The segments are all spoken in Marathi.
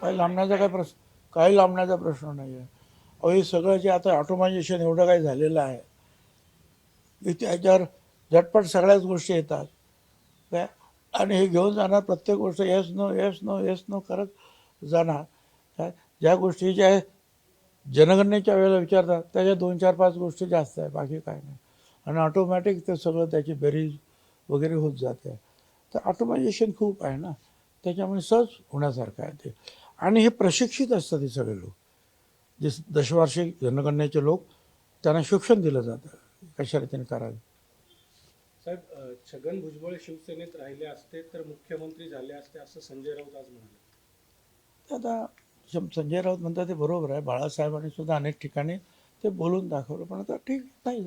काही लांबण्याचा काय प्रश्न काही लांबण्याचा प्रश्न नाही आहे अहो हे सगळं जे आता ऑटोमायझेशन एवढं काही झालेलं आहे. की त्याच्यावर झटपट सगळ्याच गोष्टी येतात. काय आणि हे घेऊन जाणार प्रत्येक गोष्ट yes no yes no yes no करत जाणार. काय ज्या गोष्टी ज्या जनगणनेच्या वेळेला विचारतात त्याच्या दोन चार पाच गोष्टी जास्त आहे बाकी काय नाही. आणि ऑटोमॅटिक ते सगळं त्याची बेरीज वगैरे होत जाते. तर ऑटोमायझेशन खूप आहे ना. त्याच्यामुळे सहज होण्यासारखं आहे ते. आणि हे प्रशिक्षित असतात हे सगळे लोक. जे दशवार्षिक जनगणनेचे लोक त्यांना शिक्षण दिलं जातं. कशा रीतीने करावे? साहेब छगन भुजबळ शिवसेनेत राहिले असते तर मुख्यमंत्री झाले असते असं संजय राऊत आज म्हणाले. आता संजय राऊत म्हणतात ते बरोबर आहे. बाळासाहेबांनी सुद्धा अनेक ठिकाणी ते बोलून दाखवलं पण आता ठीक नाही.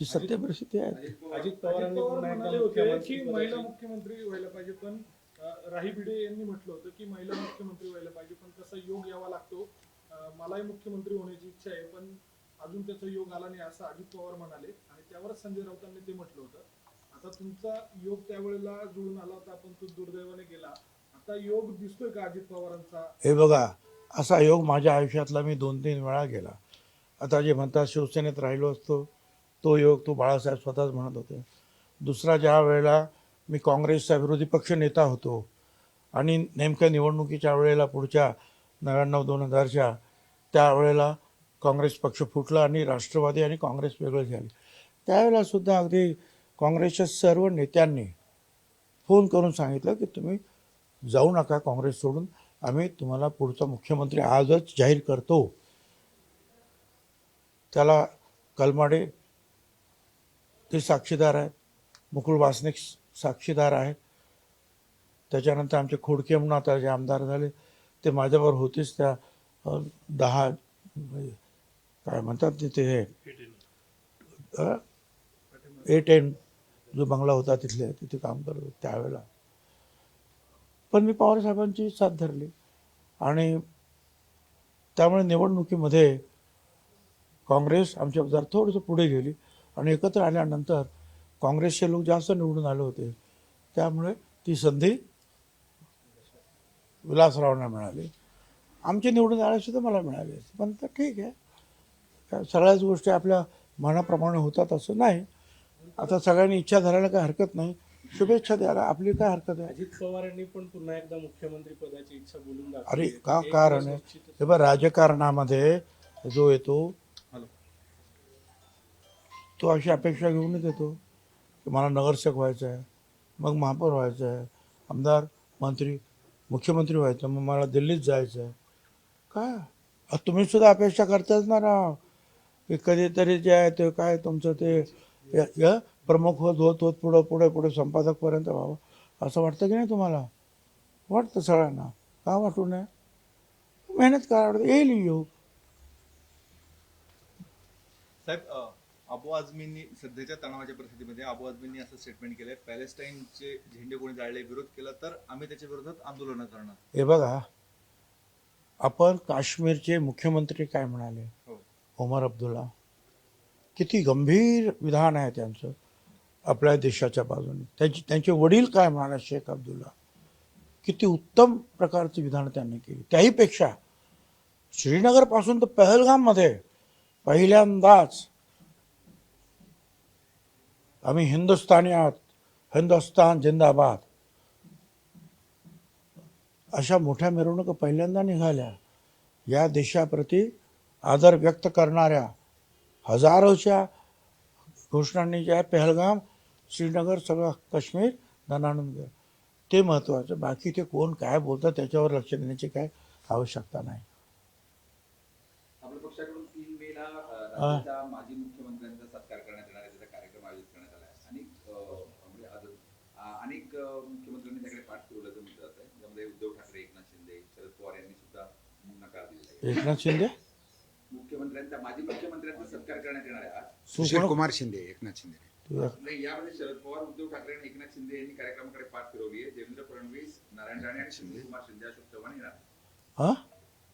जी सत्य परिस्थिती आहे. अजित पवारांनी पवार पुन्हा एकदा म्हणाले होते मुख्यमंत्री की महिला मुख्यमंत्री व्हायला पाहिजे पण राही भिडे यांनी म्हटलं होतं की महिला मुख्यमंत्री व्हायला पाहिजे पण तसा योग यावा लागतो. मलाही मुख्यमंत्री होण्याची इच्छा आहे पण अजून त्याचा योग आला नाही असं अजित पवार म्हणाले. आणि त्यावरच संजय राऊतांनी ते म्हटलं होतं. आता तुमचा योग त्यावेळेला जुळून आला होता पण तो दुर्दैवाने गेला. आता योग दिसतोय का अजित पवारांचा? हे बघा असा योग माझ्या आयुष्यातला मी दोन तीन वेळा गेला. आता जे म्हणतात शिवसेनेत राहिलो असतो तो योग तो बाळासाहेब स्वतःच म्हणत होते. दुसरा ज्या वेळेला मी काँग्रेसचा विरोधी पक्ष नेता होतो. आणि नेमक्या निवडणुकीच्या वेळेला पुढच्या नव्याण्णव दोन हजारच्या त्यावेळेला काँग्रेस पक्ष फुटला आणि राष्ट्रवादी आणि काँग्रेस वेगळे झाले. त्यावेळेलासुद्धा अगदी काँग्रेसच्या सर्व नेत्यांनी फोन करून सांगितलं की तुम्ही जाऊ नका काँग्रेस सोडून. आम्ही तुम्हाला पुढचा मुख्यमंत्री आजच जाहीर करतो. त्याला कलमाडे ते साक्षीदार आहेत. मुकुल वासनिक साक्षीदार आहेत. त्याच्यानंतर आमचे खोडके म्हणून आता जे आमदार झाले ते माझ्यावर होतेच. त्या दहा म्हणजे काय म्हणतात ते- हे ए टेन जो बंगला होता तिथले तिथे काम करत होते त्यावेळेला. पण मी पवार साहेबांची साथ धरली. आणि त्यामुळे निवडणुकीमध्ये काँग्रेस आमच्या जरा थोडंसं पुढे गेली आणि एकत्र आल्यानंतर काँग्रेसचे लोक जास्त निवडून आले होते. त्यामुळे ती संधी विलासरावांना मिळाली. आमचे निवडून आले सुद्धा मला मिळाले पण तर ठीक आहे. सगळ्याच गोष्टी आपल्या मनाप्रमाणे होतात असं नाही. आता सगळ्यांनी इच्छा धरायला काही हरकत नाही. शुभेच्छा द्यायला आपली काय हरकत आहे? अजित पवारांनी पण पुन्हा एकदा मुख्यमंत्री पदाची इच्छा बोलून. अरे का कारण आहे? हे बघ राजकारणामध्ये जो येतो तो अशी अपेक्षा घेऊनच येतो. की मला नगरसेवक व्हायचं आहे. मग महापौर व्हायचं आहे. आमदार मंत्री मुख्यमंत्री व्हायचं मग मला दिल्लीत जायचं आहे. काय? तुम्ही सुद्धा अपेक्षा करताच ना राव. की कधीतरी जे आहे ते काय तुमचं ते या य- प्रमुख होत होत होत पुढं पुढे पुढे संपादकपर्यंत व्हावं. असं वाटतं की नाही तुम्हाला? वाटतं सगळ्यांना. का वाटू नये? मेहनत करावं येईल योग. साहेब अबू आझमींनी सध्याच्या तणावाच्या परिस्थितीमध्ये अबू आझमींनी असं स्टेटमेंट केलंय पॅलेस्टाईनचे झेंडे कोणी जाळले विरोध केला तर आम्ही त्याच्या विरोधात आंदोलन करणार. हे बघा आपण काश्मीरचे मुख्यमंत्री काय म्हणाले? हो. ओमर अब्दुल्ला. किती गंभीर विधान आहे त्यांचं आपल्या देशाच्या बाजूने. त्यांची त्यांचे वडील काय म्हणाले शेख अब्दुल्ला? किती उत्तम प्रकारची विधानं त्यांनी केली. त्याहीपेक्षा श्रीनगरपासून तर पहलगाममध्ये पहिल्यांदाच आम्ही हिंदुस्थानी आहात. हिंदुस्तान जिंदाबाद. अशा मोठ्या मिरवणुका पहिल्यांदा निघाल्या. या देशाप्रती आदर व्यक्त करणाऱ्या हजारोच्या घोषणांनी जे आहे पहलगाम श्रीनगर सगळं काश्मीर धनानंद ते महत्त्वाचं. बाकी ते कोण काय बोलतं त्याच्यावर लक्ष देण्याची काय आवश्यकता नाही आपल्या पक्षाकडून तीन मेला अ, हा. राज्याच्या माजी मुख्यमंत्र्यांचा सत्कार करण्यात येणार आहे त्याचा कार्यक्रम आयोजित करण्यात आला आहे अनेक अ, म्हणजे आज- अ, अनेक मुख्यमंत्र्यांनी त्याकडे पाठ फिरवल्याचं म्हटलं जात आहे. त्यामध्ये उद्धव ठाकरे एकनाथ शिंदे शरद पवार यांनी सुद्धा नकार दिलेला आहे. एकनाथ शिंदे? मुख्यमंत्र्यांचा माजी मुख्यमंत्र्यांचा सत्कार करण्यात येणार आहे आज. सुशील कुमार? शिंदे एकनाथ शिंदे. नाही यामध्ये शरद पवार उद्धव ठाकरे आणि एकनाथ शिंदे यांनी कार्यक्रमाकडे पाठ फिरवली आहे. देवेंद्र फडणवीस नारायण राणे आणि शिंदे? कुमार शिंदे अशोक चव्हाण येणार हां?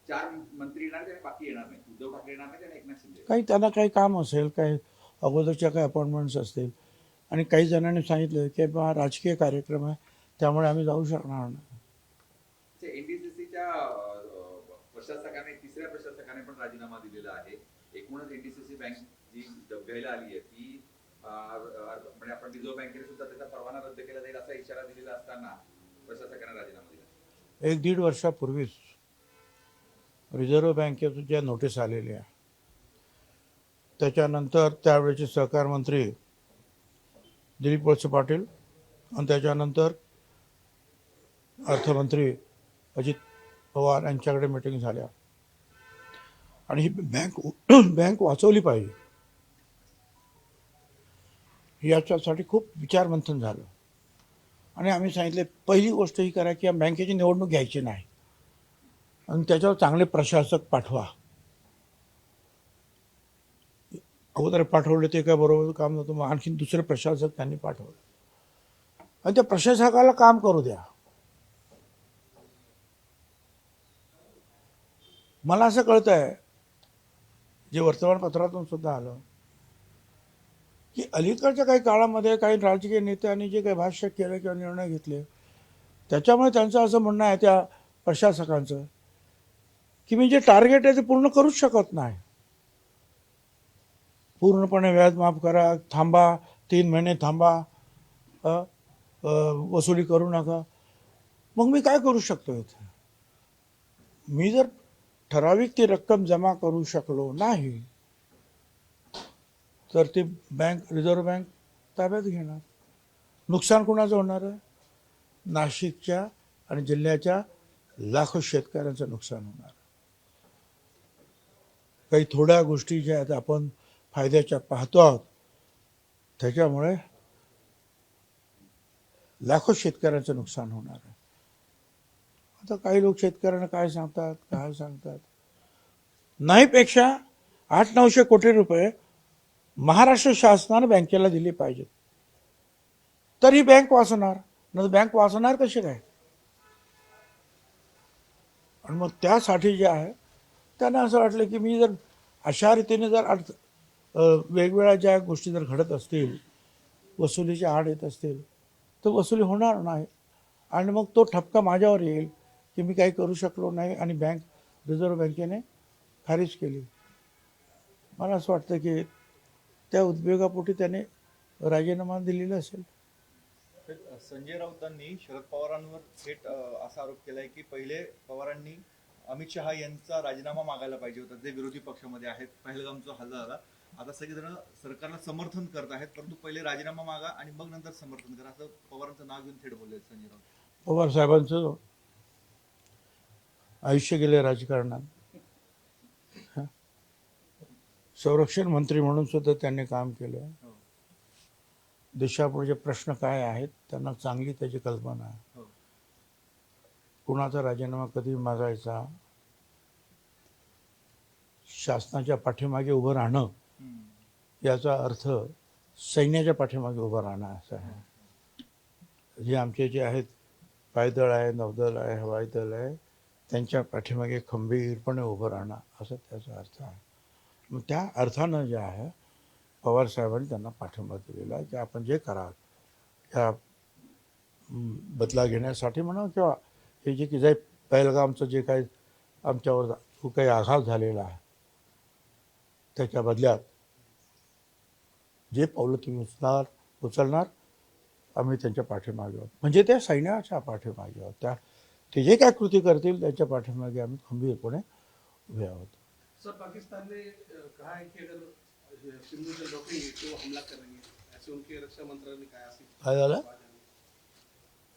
चार मंत्री येणार आणि बाकी येणार नाही उद्धव ठाकरे येणार नाही आणि एकनाथ शिंदे काही त्यांना काही काम असेल काही अगोदरच्या काही अपॉइंटमेंट्स असतील आणि काही जणांनी सांगितलं की बा राजकीय कार्यक्रम आहे त्यामुळे आम्ही जाऊ शकणार नाही. एनडीसीसीच्या प्रशासकाने तिसऱ्या प्रशासकाने पण राजीनामा दिलेला आहे. एकूणच एनडीसीसी बँक जी डबघाईला आली आहे ती म्हणजे आपण रिझर्व्ह बँकेने सुद्धा त्याचा परवाना रद्द केला जाईल असा इशारा दिलेला असताना प्रशासकाने राजीनामा दिला. एक दीड वर्षापूर्वीच रिझर्व्ह बँकेतून ज्या नोटीस आलेल्या त्याच्यानंतर त्यावेळेचे सहकार मंत्री दिलीप वळसे पाटील आणि त्याच्यानंतर अर्थमंत्री अजित पवार यांच्याकडे मिटिंग झाल्या. आणि ही बँक बँक वाचवली पाहिजे. याच्यासाठी खूप विचारमंथन झालं. आणि आम्ही सांगितले पहिली गोष्ट ही करा की या बँकेची निवडणूक घ्यायची नाही. आणि त्याच्यावर चांगले प्रशासक पाठवा. अगोदर पाठवले ते काय बरोबर काम नव्हतं मग आणखीन दुसरे प्रशासक त्यांनी पाठवले. आणि त्या प्रशासकाला काम करू द्या. मला असं कळतं आहे जे वर्तमानपत्रातून सुद्धा आलं की अलीकडच्या काही काळामध्ये काही राजकीय नेत्यांनी जे काही भाष्य केलं किंवा निर्णय घेतले त्याच्यामुळे त्यांचं असं म्हणणं आहे त्या प्रशासकांचं की मी जे टार्गेट आहे ते पूर्ण करूच शकत नाही. पूर्णपणे व्याज माफ करा थांबा तीन महिने थांबा वसुली करू नका. मग मी काय करू शकतो इथे? मी जर ठराविक ती रक्कम जमा करू शकलो नाही तर ती बँक रिझर्व्ह बँक ताब्यात घेणार. नुकसान कुणाचं होणार आहे? नाशिकच्या आणि जिल्ह्याच्या लाखो शेतकऱ्यांचं नुकसान होणार काही थोड्या गोष्टी ज्या आहेत आपण फायद्याच्या पाहतो आहोत. त्याच्यामुळे लाखो शेतकऱ्यांचं नुकसान होणार आहे. आता काही लोक शेतकऱ्यांना काय सांगतात काय सांगतात? नाहीपेक्षा आठ नऊशे कोटी रुपये महाराष्ट्र शासनाने बँकेला दिले पाहिजेत. तर ही बँक वाचणार नाही बँक वाचणार कशी काय? आणि मग त्यासाठी जे आहे त्यांना असं वाटलं की मी जर अशा रीतीने जर अर्थ वेगवेगळ्या ज्या गोष्टी जर घडत असतील वसुलीच्या आड येत असतील तर वसुली होणार नाही. आणि मग तो ठपका माझ्यावर येईल की मी काही करू शकलो नाही आणि बँक रिझर्व्ह बँकेने खारिज केली. मला असं वाटतं की त्या उद्योगापोटी त्याने राजीनामा दिलेला असेल. तर संजय राऊतांनी शरद पवारांवर थेट असा आरोप केला आहे की पहिले पवारांनी अमित शहा यांचा राजीनामा मागायला पाहिजे होता जे विरोधी पक्षामध्ये आहेत पहलगामचा हल्ला झाला. आता सगळेजण सरकारला समर्थन करत आहेत परंतु पहिले राजीनामा मागा आणि मग नंतर समर्थन करा असं पवारांचं नाव घेऊन थेट बोलले संजय राऊत पवार साहेबांचं आयुष्य गेले राजकारणात? संरक्षण मंत्री म्हणून सुद्धा त्यांनी काम केलं हो. देशापुढचे प्रश्न काय आहेत त्यांना चांगली त्याची कल्पना आहे हो. कुणाचा राजीनामा कधी मागायचा शासनाच्या पाठीमागे उभं राहणं. याचा अर्थ सैन्याच्या पाठीमागे उभं राहणं असं आहे. जे आमचे जे आहेत पायदळ आहे नौदल आहे हवाई दल आहे त्यांच्या पाठीमागे खंबीरपणे उभं राहणं असं त्याचा अर्थ आहे. मग त्या अर्थानं जे आहे पवार साहेबांनी त्यांना पाठिंबा दिलेला आहे की आपण जे कराल या बदला घेण्यासाठी म्हणा किंवा हे जे की जे पहिलगामचं जे काही आमच्यावर जो काही आघात झालेला आहे त्याच्या बदल्यात जे पावलं तुम्ही उचलणार उचलणार आम्ही त्यांच्या पाठीमागे आहोत. म्हणजे त्या सैन्याच्या पाठीमागे आहोत. त्या ते जे काय कृती करतील त्याच्या पाठीमागे आम्ही खंबीरपणे उभे आहोत. सर पाकिस्तान ने अ, कहा है कि अगर सिंधु जल रोकेंगे तो हमला करेंगे? ऐसे उनके रक्षा मंत्रालय ने कहा काय झालं?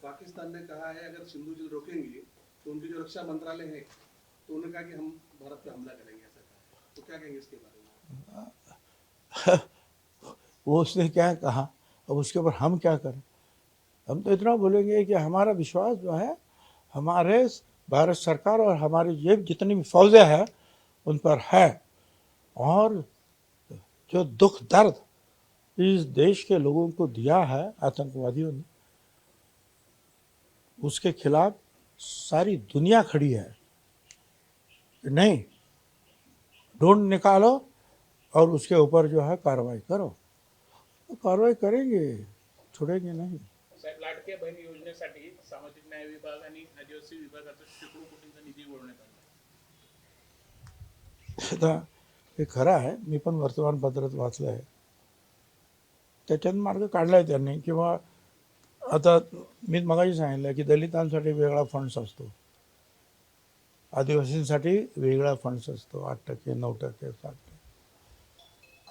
पाकिस्तान ने कहा है अगर सिंधु जल रोकेंगे तो उनके जो रक्षा मंत्रालय है तो उन्होंने कहा कि हम भारत पे हमला करेंगे ऐसा तो क्या कहेंगे इसके बारे में? वो उसने क्या कहा? अब उसके ऊपर हम क्या करें? हम तो इतना बोलेंगे कि हमारा विश्वास जो है, हमारे भारत सरकार और हमारी ये जितनी भी फौजें हैं, उन पर है। और जो दुख दर्द इस देश के लोगों को दिया है, आतंकवादियों ने, उसके खिलाफ सारी दुनिया खड़ी है। नहीं, ढूंढ निकालो और उसके ऊपर जो है कार्रवाई करो। तो कार्रवाई करेंगे छोड़ेंगे नहीं। साहेब लाडक्या बहीण योजनेसाठी सामाजिक न्याय विभाग आणि आदिवासी विभागाचा शेकडो कोटींचा निधी वळवण्यात आला. आता हे खरं आहे मी पण वर्तमानपत्रात वाचलं आहे. त्याच्यात मार्ग काढला आहे त्यांनी किंवा आता मी मगाशी सांगितलं की दलितांसाठी वेगळा फंड्स असतो. आदिवासींसाठी वेगळा फंड्स असतो आठ टक्के नऊ टक्के सात टक्के.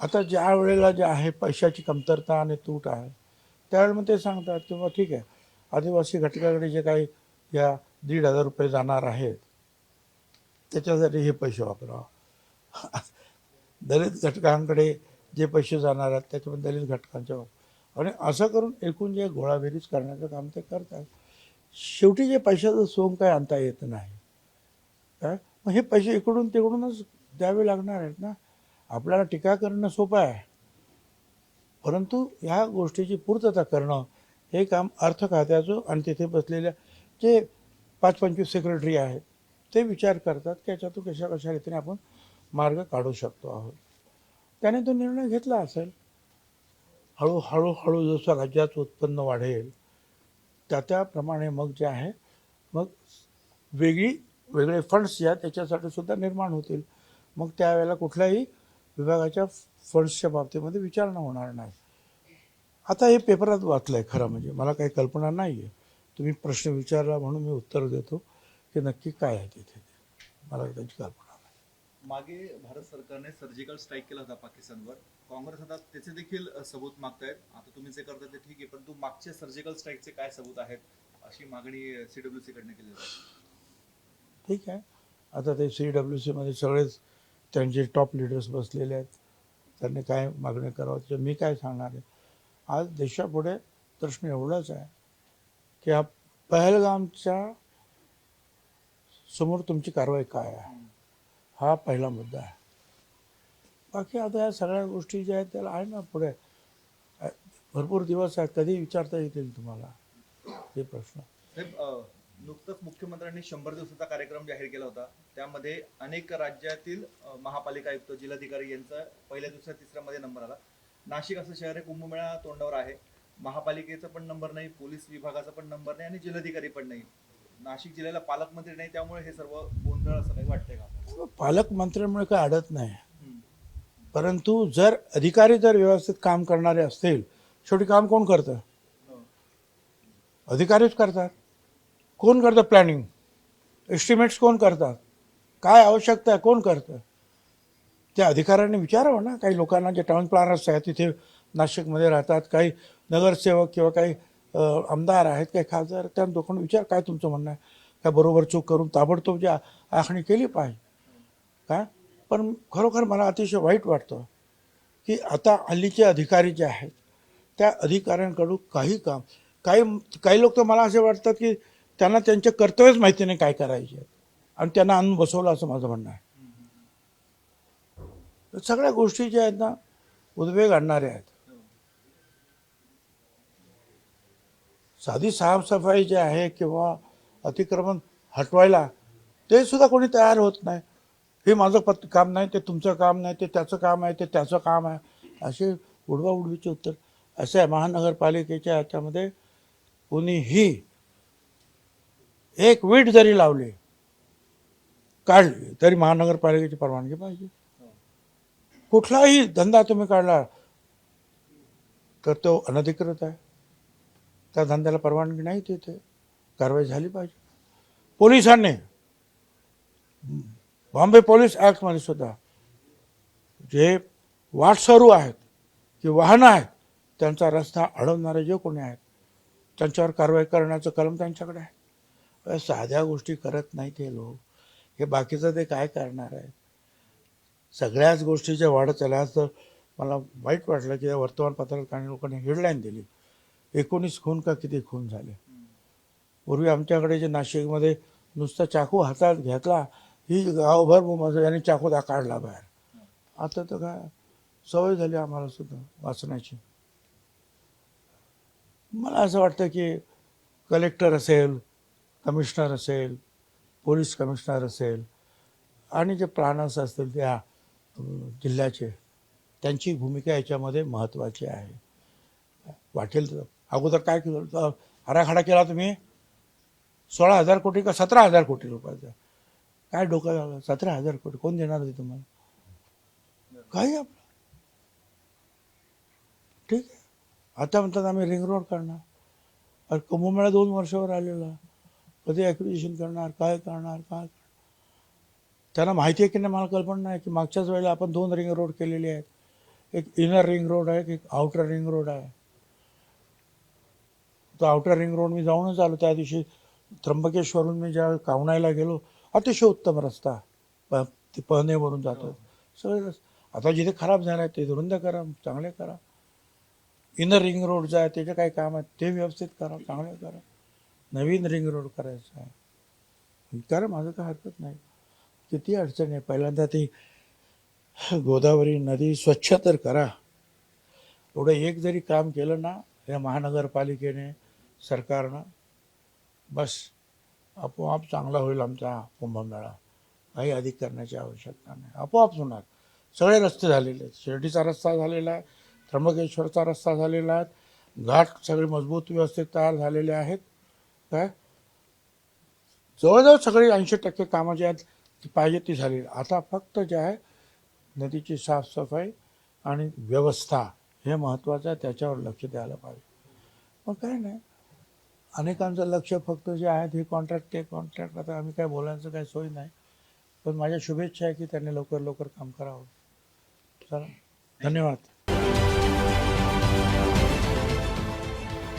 आता ज्या वेळेला जे आहे पैशाची कमतरता आणि तूट आहे त्यावेळेला मग ते सांगतात किंवा ठीक आहे आदिवासी घटकाकडे जे काही या दीड हजार रुपये जाणार आहेत त्याच्यासाठी हे पैसे वापरावा दलित घटकांकडे जे पैसे जाणार आहेत त्याच्यामध्ये दलित घटकांच्या आणि असं करून एकूण जे गोळाबेरीज करण्याचं काम ते करतात. शेवटी जे पैशाचं सोंग काय आणता येत नाही काय मग हे पैसे इकडून तिकडूनच द्यावे लागणार आहेत ना? आपल्याला टीका करणं सोपं आहे. परंतु ह्या गोष्टीची पूर्तता करणं हे काम अर्थ खात्याचं आणि तिथे बसलेल्या जे पाच पंचवीस सेक्रेटरी आहेत ते विचार करतात की याच्यातून कशा कशा रीतीने आपण मार्ग काढू शकतो आहोत. त्याने तो निर्णय घेतला असेल. हळूहळू हळू जसं राज्याचं उत्पन्न वाढेल त्या त्याप्रमाणे मग जे आहे मग वेगळी वेगळे फंड्स या त्याच्यासाठी सुद्धा निर्माण होतील. मग त्यावेळेला कुठलाही विभागाच्या फंड्सच्या बाबतीमध्ये विचारणा होणार नाही. आता हे पेपरात वाचलं आहे खरं म्हणजे. मला काही कल्पना नाही आहे तुम्ही प्रश्न विचारला म्हणून मी उत्तर देतो की नक्की काय आहे तिथे. मला त्याची कल्पना नाही. मागे भारत सरकारने सर्जिकल स्ट्राईक केला होता पाकिस्तानवर. काँग्रेस आता त्याचे देखील सबूत मागतायत. आता तुम्ही जे करता ते ठीक आहे परंतु मागच्या सर्जिकल स्ट्राईकचे काय सबूत आहेत अशी मागणी सीडब्ल्यूसी कडनं केली जाते ठीक आहे. आता ते सी डब्ल्यू सीमध्ये सगळेच त्यांचे टॉप लिडर्स बसलेले आहेत. त्यांनी काय मागणी करावं त्याचं मी काय सांगणार आहे? आज देशापुढे प्रश्न एवढाच आहे की हा पहलगामच्या समोर तुमची कारवाई काय आहे? हा पहिला मुद्दा आहे. बाकी आता या सगळ्या गोष्टी ज्या आहेत त्याला आहे ना पुढे. भरपूर दिवस आहेत कधी विचारता येतील तुम्हाला? हे प्रश्न. नुकतंच मुख्यमंत्र्यांनी शंभर दिवसाचा कार्यक्रम जाहीर केला होता. त्यामध्ये अनेक राज्यातील महापालिका आयुक्त जिल्हाधिकारी यांचा पहिल्या दुसऱ्या तिसऱ्या मध्ये नंबर आला. नाशिक असं शहर आहे कुंभमेळा तोंडावर आहे. महापालिकेचा पण नंबर नाही पोलीस विभागाचा पण नंबर नाही आणि जिल्हाधिकारी पण नाही. नाशिक जिल्ह्याला पालकमंत्री नाही त्यामुळे हे सर्व गोंधळ असं काही वाटतंय का आपल्याला? पालकमंत्र्यांमुळे काय अडत नाही. परंतु जर अधिकारी जर व्यवस्थित काम करणारे असतील शेवटी काम कोण करतं? हो. अधिकारीच करतात. कोण करतं प्लॅनिंग एस्टिमेट्स कोण करतात? काय आवश्यकता आहे? कोण करतं? त्या अधिकाऱ्यांनी विचारावं ना. काही लोकांना जे टाउन प्लॅनर्स आहेत तिथे नाशिकमध्ये राहतात काही नगरसेवक किंवा काही आमदार आहेत काही खासदार त्यांना लोकांना विचार काय तुमचं म्हणणं आहे? काय बरोबर चूक करून ताबडतोब जी आखणी केली पाहिजे? काय पण खरोखर मला अतिशय वाईट वाटतं की आता हल्लीचे अधिकारी जे आहेत त्या अधिकाऱ्यांकडून काही काम काही काही लोक तर मला असे वाटतात की त्यांना त्यांचे कर्तव्यच माहिती नाही काय करायचे. आहेत आणि त्यांना आणून बसवलं असं माझं म्हणणं आहे. सगळ्या गोष्टी ज्या आहेत ना उद्वेग आणणाऱ्या आहेत. साधी साफसफाई जी आहे किंवा अतिक्रमण हटवायला ते सुद्धा कोणी तयार होत नाही. हे माझं पत काम नाही ते तुमचं काम नाही ते त्याचं काम आहे ते त्याचं काम आहे. असे उडवा उडवीचे उत्तर. असे महानगरपालिकेच्या ह्याच्यामध्ये कोणीही एक वीट जरी लावली काढली तरी महानगरपालिकेची परवानगी पाहिजे. कुठलाही धंदा तुम्ही काढला तर तो अनधिकृत आहे. त्या धंद्याला परवानगी नाही तिथे. कारवाई झाली पाहिजे. पोलिसांनी बॉम्बे पोलीस ॲक्टमध्ये सुद्धा जे वाटसरू आहेत की वाहनं आहेत त्यांचा रस्ता अडवणारे जे कोणी आहेत त्यांच्यावर कारवाई करण्याचं कलम त्यांच्याकडे आहे. साध्या गोष्टी करत नाहीत हे लोक. हे बाकीचं ते काय करणार आहे सगळ्याच गोष्टीच्या वाढत चालल्या तर मला वाईट वाटलं की या वर्तमानपत्रात काही लोकांनी हेडलाईन दिली. एकोणीस खून का किती खून झाले? पूर्वी आमच्याकडे जे नाशिकमध्ये नुसता चाकू हातात घेतला ही गावभर माझं याने चाकू दा काढला बाहेर. आता तर काय? सवय झाली आम्हाला सुद्धा वाचण्याची मला असं वाटतं की कलेक्टर असेल कमिशनर असेल पोलीस कमिशनर असेल आणि जे प्राणस असतील त्या जिल्ह्याचे त्यांची भूमिका याच्यामध्ये महत्त्वाची आहे. वाटेल तर अगोदर काय केलं आराखडा केला तुम्ही? सोळा हजार कोटी का सतरा हजार कोटी रुपयाचा? काय डोकं झालं? सतरा हजार कोटी. कोण देणार होते तुम्हाला? काही आपलं. ठीक आहे. आता म्हणतात आम्ही रिंग रोड करणार. अरे कुंभमेळा दोन वर्षावर आलेला. कधी ॲक्विजिशन करणार काय करणार काय करणार? त्यांना माहिती आहे की नाही? मला कल्पना नाही की मागच्याच वेळेला आपण दोन रिंग रोड केलेले आहेत. एक इनर रिंग रोड आहे एक आउटर रिंग रोड आहे. तो आउटर रिंग रोड मी जाऊनच आलो. त्या दिवशी त्र्यंबकेश्वरून मी ज्या कावणायला गेलो अतिशय उत्तम रस्ता. ते पहनेवरून जातो. सगळे रस्ते आता जिथे खराब झाला आहे ते रुंद करा चांगले करा. इनर रिंग रोड जे आहे त्याचे काय काम आहे ते व्यवस्थित करा चांगले करा. नवीन रिंग रोड करायचं आहे. करा माझं काय हरकत नाही. किती अडचण आहे पहिल्यांदा ती गोदावरी नदी स्वच्छ तर करा. एवढं एक जरी काम केलं ना या महानगरपालिकेने सरकारनं बस आपोआप चांगला होईल आमचा कुंभमेळा. काही अधिक करण्याची आवश्यकता नाही. आपोआप होणार. सगळे रस्ते झालेले आहेत. शिर्डीचा रस्ता झालेला आहे त्र्यंबकेश्वरचा रस्ता झालेला आहे. घाट सगळे मजबूत व्यवस्थित तयार झालेले आहेत. काय? जवळजवळ सगळी ऐंशी टक्के कामं जी आहेत ती पाहिजे ती झाली. आता फक्त जे आहे नदीची साफसफाई आणि व्यवस्था हे महत्त्वाचं आहे त्याच्यावर लक्ष द्यायला पाहिजे. मग काय नाही. अनेकांचं लक्ष फक्त जे आहेत हे कॉन्ट्रॅक्ट ते कॉन्ट्रॅक्ट आता आम्ही काय बोलायचं काही सोय नाही. पण माझ्या शुभेच्छा आहे की त्यांनी लवकर लवकर काम करावं. चला. धन्यवाद.